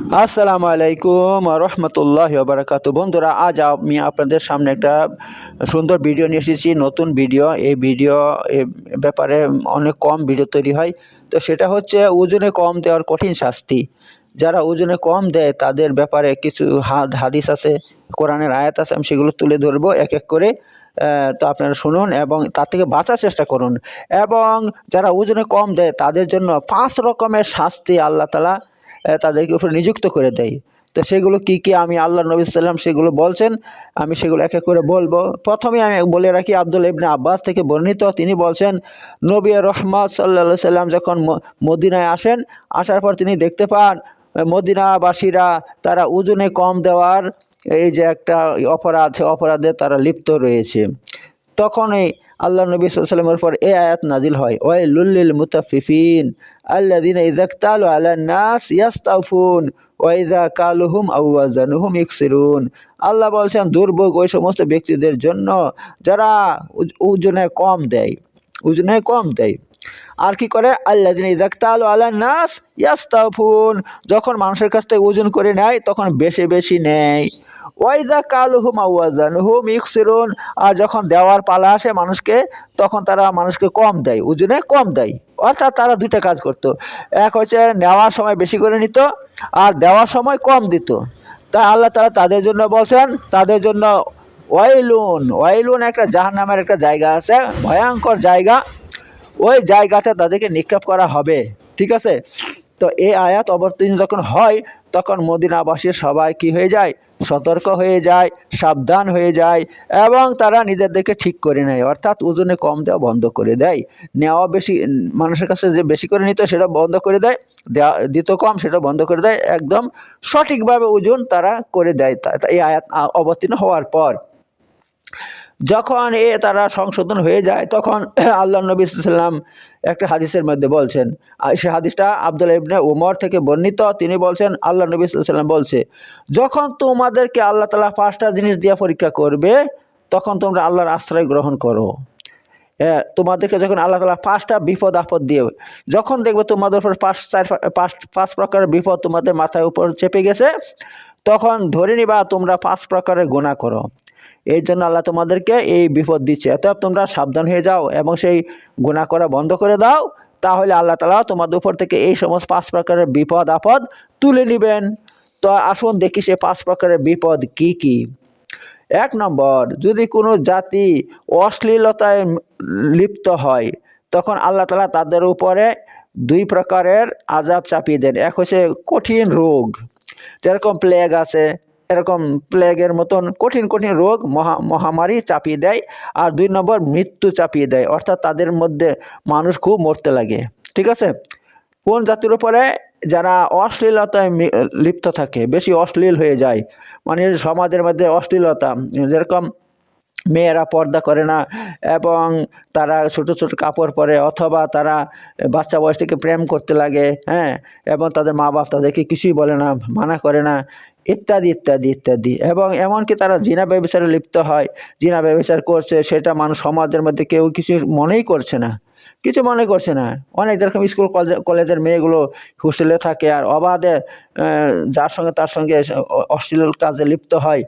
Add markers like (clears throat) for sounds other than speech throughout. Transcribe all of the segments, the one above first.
আসসালামু আলাইকুম রহমতুল্লাহ বারাকাতু বন্ধুরা, আজ আমি আপনাদের সামনে একটা সুন্দর ভিডিও নিয়ে এসেছি, নতুন ভিডিও। এই ভিডিও ব্যাপারে অনেক কম ভিডিও তৈরি হয়। তো সেটা হচ্ছে ওজনে কম দেওয়ার কঠিন শাস্তি। যারা ওজনে কম দেয়, তাদের ব্যাপারে কিছু হাদ, হাদিস আছে, কোরআনের আয়াত আছে, আমি সেগুলো তুলে ধরবো এক এক করে। তো আপনারা শুনুন এবং তার থেকে বাঁচার চেষ্টা করুন। এবং যারা ওজনে কম দেয়, তাদের জন্য পাঁচ রকমের শাস্তি আল্লাহ তালা তাদেরকে উপরে নিযুক্ত করে দেয়। তো সেগুলো কি কি আমি আল্লাহ নবী সাল্লাম সেগুলো বলছেন? আমি সেগুলো এক এক করে বলব। প্রথমে আমি বলে রাখি আব্দুল ইবনে আব্বাস থেকে বর্ণিত, তিনি বলছেন, নবী রহমত সাল্লা সাল্লাম যখন মদিনায় আসেন, আসার পর তিনি দেখতে পান মদিনাবাসীরা তারা ওজনে কম দেওয়ার এই যে একটা অপরাধ, অপরাধে তারা লিপ্ত রয়েছে। তখনই আল্লাহ নবী সাল্লামের পর এ আয়াত নাজিল হয়। ওয়াই লুল্লিল মুতাফিফিন আল্লাদিন ইজাকতাল আল্লাহ নাস ইয়াস্তাফুন ওয়াইজা কালুহুম আউয়াজানুহুম ইকসিরুন আল্লাহ বলছেন, দুর্ভোগ ওই সমস্ত ব্যক্তিদের জন্য যারা ওজনে কম দেয় ওজনে কম দেয়। আর কি করে? আল্লাহ দিন ইজাকতাল আল্লাহ নাস ইয়াস্তাফুন যখন মানুষের কাছ থেকে ওজন করে নেয়, তখন বেশি বেশি নেয়। ওয়াইদা কালুহুম আউয়াজানুহুম ইকসিরুন আর যখন দেওয়ার পালা আসে মানুষকে, তখন তারা মানুষকে কম দেয়, ওজনে কম দেয়। অর্থাৎ তারা দুইটা কাজ করতো। এক হচ্ছে নেওয়ার সময় বেশি করে নিত, আর দেওয়ার সময় কম দিত। তা আল্লাহ তারা তাদের জন্য বলছেন, তাদের জন্য ওয়াইলুন ওয়াইলুন একটা জাহান নামের একটা জায়গা আছে, ভয়ঙ্কর জায়গা। ওই জায়গাতে তাদেরকে নিক্ষেপ করা হবে, ঠিক আছে? তো এই আয়াত অবতীর্ণ যখন হয়, তখন মদিনাবাসীর সবাই কি হয়ে যায়? সতর্ক হয়ে যায়, সাবধান হয়ে যায়, এবং তারা নিজেদেরকে ঠিক করে নেয়। অর্থাৎ ওজনে কম দেওয়া বন্ধ করে দেয়। নেওয়া বেশি, মানুষের কাছে যে বেশি করে নিত সেটা বন্ধ করে দেয়, দেওয়া, দিত কম সেটা বন্ধ করে দেয়। একদম সঠিকভাবে ওজন তারা করে দেয়। এই আয়াত অবতীর্ণ হওয়ার পর যখন এ তারা সংশোধন হয়ে যায়, তখন (clears throat) আল্লাহ নবী সাল্লাম একটা হাদিসের মধ্যে বলছেন সে হাদিসটা আব্দুল ইবনে উমর থেকে বর্ণিত, তিনি বলছেন আল্লাহ নবী সাল্লাম বলছে, যখন তোমাদেরকে আল্লাহ তালা পাঁচটা জিনিস দিয়ে পরীক্ষা করবে, তখন তোমরা আল্লাহর আশ্রয় গ্রহণ করো। তোমাদেরকে যখন আল্লাহ তালা পাঁচটা বিপদ আপদ দিয়ে, যখন দেখবে তোমাদের উপর পাঁচ, চার, পাঁচ পাঁচ প্রকারের বিপদ তোমাদের মাথায় উপর চেপে গেছে, তখন ধরে নিবা তোমরা পাঁচ প্রকারের গুণা করো। এই জন্য আল্লাহ তোমাদেরকে এই বিপদ দিচ্ছে। অতএব তোমরা সাবধান হয়ে যাও এবং সেই গুণা করা বন্ধ করে দাও। তাহলে আল্লাহ তালা তোমাদের উপর থেকে এই সমস্ত পাঁচ প্রকারের বিপদ, আপদ তুলে নেবেন। তো আসুন দেখি সে পাঁচ প্রকারের বিপদ কি কি। এক নম্বর, যদি কোনো জাতি অশ্লীলতায় লিপ্ত হয়, তখন আল্লাহ তালা তাদের উপরে দুই প্রকারের আজাব চাপিয়ে দেন। এক হচ্ছে কঠিন রোগ, যেরকম প্লেগ আছে এরকম প্লেগের মতন কঠিন কঠিন রোগ মহা, মহামারী চাপিয়ে দেয় আর দুই নম্বর মৃত্যু চাপিয়ে দেয়। অর্থাৎ তাদের মধ্যে মানুষ খুব মরতে লাগে। ঠিক আছে? কোন জাতির উপরে যারা অশ্লীলতায় লিপ্ত থাকে, বেশি অশ্লীল হয়ে যায় মানে সমাজের মধ্যে অশ্লীলতা, যেরকম মেয়েরা পর্দা করে না এবং তারা ছোট ছোট কাপড় পরে অথবা তারা বাচ্চা বয়স থেকে প্রেম করতে লাগে হ্যাঁ এবং তাদের মা বাপ তাদেরকে কিছুই বলে না, মানা করে না ইত্যাদি ইত্যাদি ইত্যাদি। এবং এমনকি তারা জিনা ব্যবচারে লিপ্ত হয়, জিনা ব্যবচার করছে, সেটা মানুষ সমাজের মধ্যে কেউ কিছু মনেই করছে না। কিছু মনে করছে না। অনেক যেরকম স্কুল, কলেজে- কলেজের মেয়েগুলো হোস্টেলে থাকে আর অবাধে যার সঙ্গে তার সঙ্গে অশ্লীল কাজে লিপ্ত হয়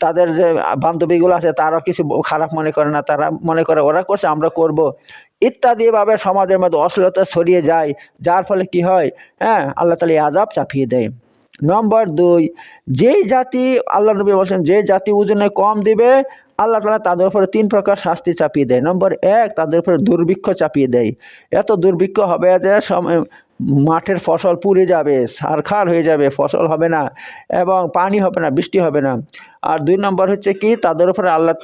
তাদের যে বান্ধবীগুলো আছে, তারাও কিছু খারাপ মনে করে না। তারা মনে করে, ওরা করছে, আমরা করব। ইত্যাদিভাবে সমাজের মধ্যে অশ্লীলতা ছড়িয়ে যায়, যার ফলে কি হয়? হ্যাঁ আল্লাহ তালা আজাব চাপিয়ে দেয়। নম্বর দুই, যেই জাতি আল্লাহ নবী বলছেন, যে জাতি ওজনে কম দিবে, আল্লাহ তালা তাদের উপরে তিন প্রকার শাস্তি চাপিয়ে দেয়। নম্বর এক, তাদের উপরে দুর্ভিক্ষ চাপিয়ে দেয়। এত দুর্ভিক্ষ হবে যে মাঠের ফসল পুড়ে যাবে, সারখার হয়ে যাবে, ফসল হবে না এবং পানি হবে না, বৃষ্টি হবে না। আর দুই নম্বর হচ্ছে কি, তাদের উপরে আল্লাহ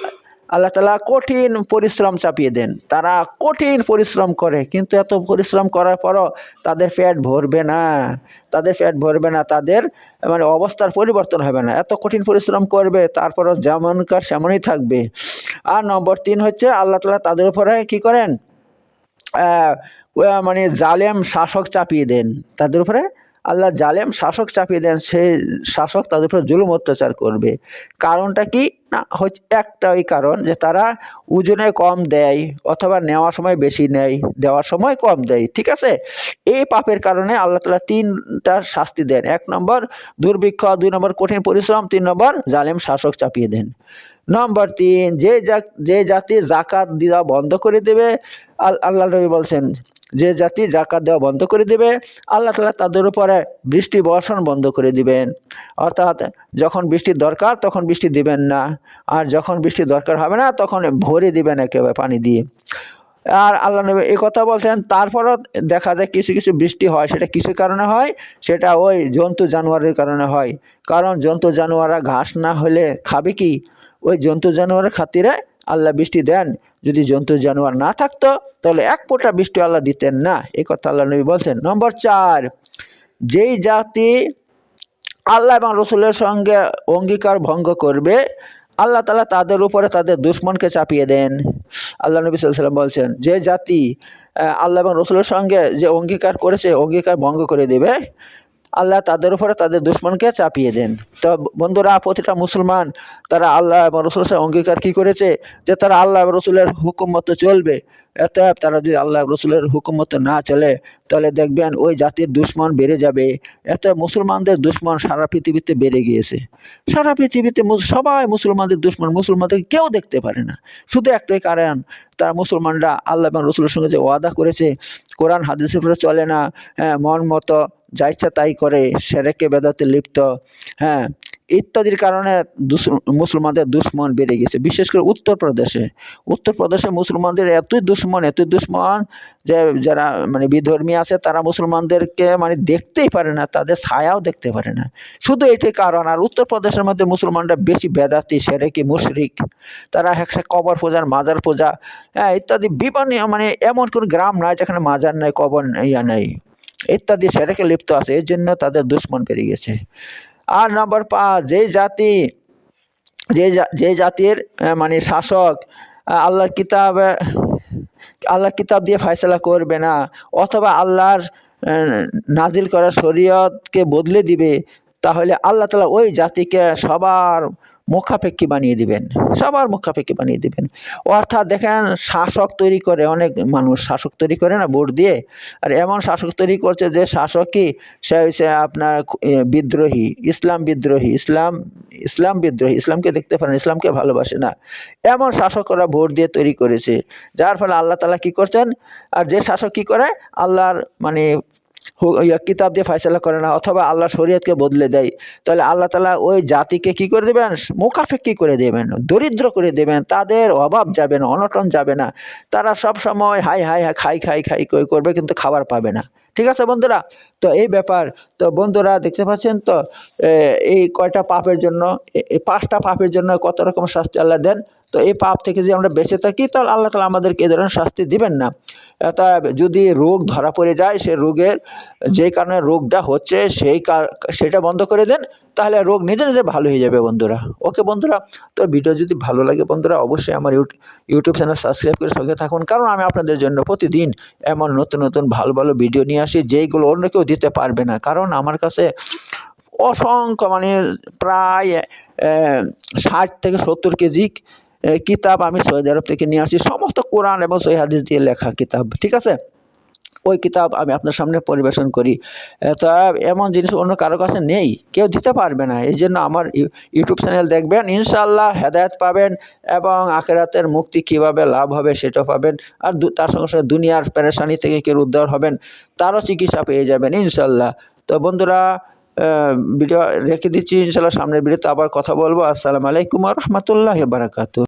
আল্লাহ তালা কঠিন পরিশ্রম চাপিয়ে দেন। তারা কঠিন পরিশ্রম করে, কিন্তু এত পরিশ্রম করার পরও তাদের পেট ভরবে না। তাদের পেট ভরবে না, তাদের মানে অবস্থার পরিবর্তন হবে না। এত কঠিন পরিশ্রম করবে, তারপরও যেমনকার সেমনই থাকবে। আর নম্বর তিন হচ্ছে, আল্লাহ তালা তাদের উপরে কি করেন? মানে জালেম শাসক চাপিয়ে দেন। তাদের উপরে আল্লাহ জালেম শাসক চাপিয়ে দেন সেই শাসক তাদের উপর জুলুম, অত্যাচার করবে। কারণটা কি? না, হচ্ছে একটা ওই কারণ যে তারা ওজনে কম দেয় অথবা নেওয়ার সময় বেশি নেয়, দেওয়ার সময় কম দেয়, ঠিক আছে? এই পাপের কারণে আল্লাহ তালা তিনটা শাস্তি দেন। এক নম্বর, দুর্ভিক্ষ, দুই নম্বর কঠিন পরিশ্রম, তিন নম্বর, জালেম শাসক চাপিয়ে দেন। নম্বর তিন, যে যে জাতি জাকাত দেওয়া বন্ধ করে দেবে, আল- আল্লাহ নবী বলছেন, যে জাতি জাকাত দেওয়া বন্ধ করে দেবে, আল্লাহ তালা তাদের উপরে বৃষ্টি বর্ষণ বন্ধ করে দিবেন। অর্থাৎ যখন বৃষ্টির দরকার, তখন বৃষ্টি দিবেন না। আর যখন বৃষ্টি দরকার হবে না, তখন ভরে দিবেন একেবারে পানি দিয়ে। আর আল্লাহ নবী এই কথা বলছেন, তারপরও দেখা যায় কিছু কিছু বৃষ্টি হয়, সেটা কিছু কারণে হয়? সেটা ওই জন্তু জানোয়ারের কারণে হয়। কারণ জন্তু জানোয়াররা ঘাস না হলে খাবে কি? ওই জন্তু জানোয়ারের খাতিরে আল্লাহ বৃষ্টি দেন। যদি জন্তু জানোয়ার না থাকতো, তাহলে এক ফোঁটা বৃষ্টি আল্লাহ দিতেন না। এই কথা আল্লাহ নবী বলছেন। নম্বর চার, যেই জাতি আল্লাহ এবং রসুলের সঙ্গে অঙ্গীকার ভঙ্গ করবে, আল্লাহ তালা তাদের উপরে তাদের দুশ্মনকে চাপিয়ে দেন। আল্লাহ নবী সাল্লাম বলছেন, যে জাতি আল্লাহ এবং রসুলের সঙ্গে যে অঙ্গীকার করেছে, অঙ্গীকার ভঙ্গ করে দেবে আল্লাহ তাদের উপরে তাদের দুশ্মনকে চাপিয়ে দেন। তো বন্ধুরা, প্রতিটা মুসলমান তারা আল্লাহ এবং রসুলের অঙ্গীকার কী করেছে? যে তারা আল্লাহ রসুলের হুকুম মতো চলবে। এতে তারা যদি আল্লাহ রসুলের হুকুম মতো না চলে, তাহলে দেখবেন ওই জাতির দুশ্মন বেড়ে যাবে। এতে মুসলমানদের দুশ্মন সারা পৃথিবীতে বেড়ে গিয়েছে। সারা পৃথিবীতে সবাই মুসলমানদের দুশ্মন মুসলমানদের কেউ দেখতে পারে না। শুধু একটাই কারণ, তারা মুসলমানরা আল্লাহ এবং রসুলের সঙ্গে যে ওয়াদা করেছে, কোরআন, হাদিসের উপরে চলে না। হ্যাঁ মন মতো যা ইচ্ছা তাই করে সেরেকে বেদাতে লিপ্ত হ্যাঁ ইত্যাদির কারণে মুসলমানদের দুশ্মন বেড়ে গেছে। বিশেষ করে উত্তরপ্রদেশে। উত্তরপ্রদেশে মুসলমানদের এতই দুশ্মন এতই দুশ্মন যে যারা মানে বিধর্মী আছে, তারা মুসলমানদেরকে মানে দেখতেই পারে না, তাদের ছায়াও দেখতে পারে না। শুধু এটাই কারণ, আর উত্তরপ্রদেশের মধ্যে মুসলমানরা বেশি বেদাতি সেরেকি, মুশরিক, তারা হচ্ছে কবর পূজার, মাজার পূজা হ্যাঁ ইত্যাদি বিভিন্ন মানে এমন কোনো গ্রাম নাই যেখানে মাজার নাই, কবর ইয়া নাই। ইত্যাদি সেটাকে লিপ্ত আছে, এর জন্য তাদের দুশ্মন বেড়ে গেছে। আর নম্বর পাঁচ যেই জাতি, যে যে জাতির মানে শাসক আল্লাহর কিতাব আল্লাহর কিতাব দিয়ে ফয়সলা করবে না, অথবা আল্লাহর নাজিল করা শরীয়তকে বদলে দিবে, তাহলে আল্লাহ তালা ওই জাতিকে সবার মুখাপেক্ষী বানিয়ে দিবেন, সবার মুখাপেক্ষী বানিয়ে দিবেন। অর্থাৎ দেখেন, শাসক তৈরি করে, অনেক মানুষ শাসক তৈরি করে না, ভোট দিয়ে, আর এমন শাসক তৈরি করছে যে শাসকই সে হচ্ছে আপনার বিদ্রোহী, ইসলাম বিদ্রোহী, ইসলাম ইসলাম বিদ্রোহী, ইসলামকে দেখতে পারেন ইসলামকে ভালোবাসে না। এমন শাসকরা ভোট দিয়ে তৈরি করেছে, যার ফলে আল্লাহ তালা কী করছেন, আর যে শাসক কী করে, আল্লাহর মানে কিতাব দিয়ে ফয়সলা করে না, অথবা আল্লাহ শরীয়তকে বদলে দেয়, তাহলে আল্লাহ তালা ওই জাতিকে কি করে দেবেন? মুখাফেক্ষি করে দেবেন? দরিদ্র করে দেবেন, তাদের অভাব যাবে না, অনটন যাবে না, তারা সব সময় হাই হাই হাই, খাই খাই খাই করবে, কিন্তু খাবার পাবে না। ঠিক আছে বন্ধুরা? তো এই ব্যাপার, তো বন্ধুরা দেখতে পাচ্ছেন তো এই কয়টা পাপের জন্য পাঁচটা পাপের জন্য কত রকম শাস্তি আল্লাহ দেন? তো এই পাপ থেকে যদি আমরা বেঁচে থাকি, তাহলে আল্লাহ তালা আমাদেরকে এই ধরনের শাস্তি দিবেন না। তা যদি রোগ ধরা পড়ে যায়, সে রোগের যে কারণে রোগটা হচ্ছে, সেই সেটা বন্ধ করে দেন, তাহলে রোগ নিজে নিজে ভালো হয়ে যাবে বন্ধুরা। ওকে বন্ধুরা? তো ভিডিও যদি ভালো লাগে বন্ধুরা, অবশ্যই আমার ইউট- ইউটিউব চ্যানেল সাবস্ক্রাইব করে সঙ্গে থাকুন, কারণ আমি আপনাদের জন্য প্রতিদিন এমন নতুন নতুন, ভালো ভালো ভিডিও নিয়ে আসি, যেইগুলো অন্য কেউ দিতে পারবে না। কারণ আমার কাছে অসংখ্য মানে প্রায় ষাট থেকে সত্তর কেজি কিতাব আমি সৌদি আরব থেকে নিয়ে আসি সমস্ত কোরআন এবং সহি হাদিস দিয়ে লেখা কিতাব, ঠিক আছে? ওই কিতাব আমি আপনার সামনে পরিবেশন করি। তা এমন জিনিস অন্য কারও কাছে নেই, কেউ দিতে পারবে না। এই জন্য আমার ইউ- ইউটিউব চ্যানেল দেখবেন ইনশাল্লাহ হেদায়ত পাবেন এবং আখেরাতের মুক্তি কীভাবে লাভ হবে সেটাও পাবেন। আর তার সঙ্গে সঙ্গে দুনিয়ার পেরেশানি থেকে কেউ উদ্ধার হবেন, তারও চিকিৎসা পেয়ে যাবেন ইনশাল্লাহ তো বন্ধুরা ভিডিও রেখে দিচ্ছি ইনশাল্লাহ সামনের ভিডিওতে আবার কথা বলব। আসসালামু আলাইকুম রহমতুল্লাহ বারাকাতু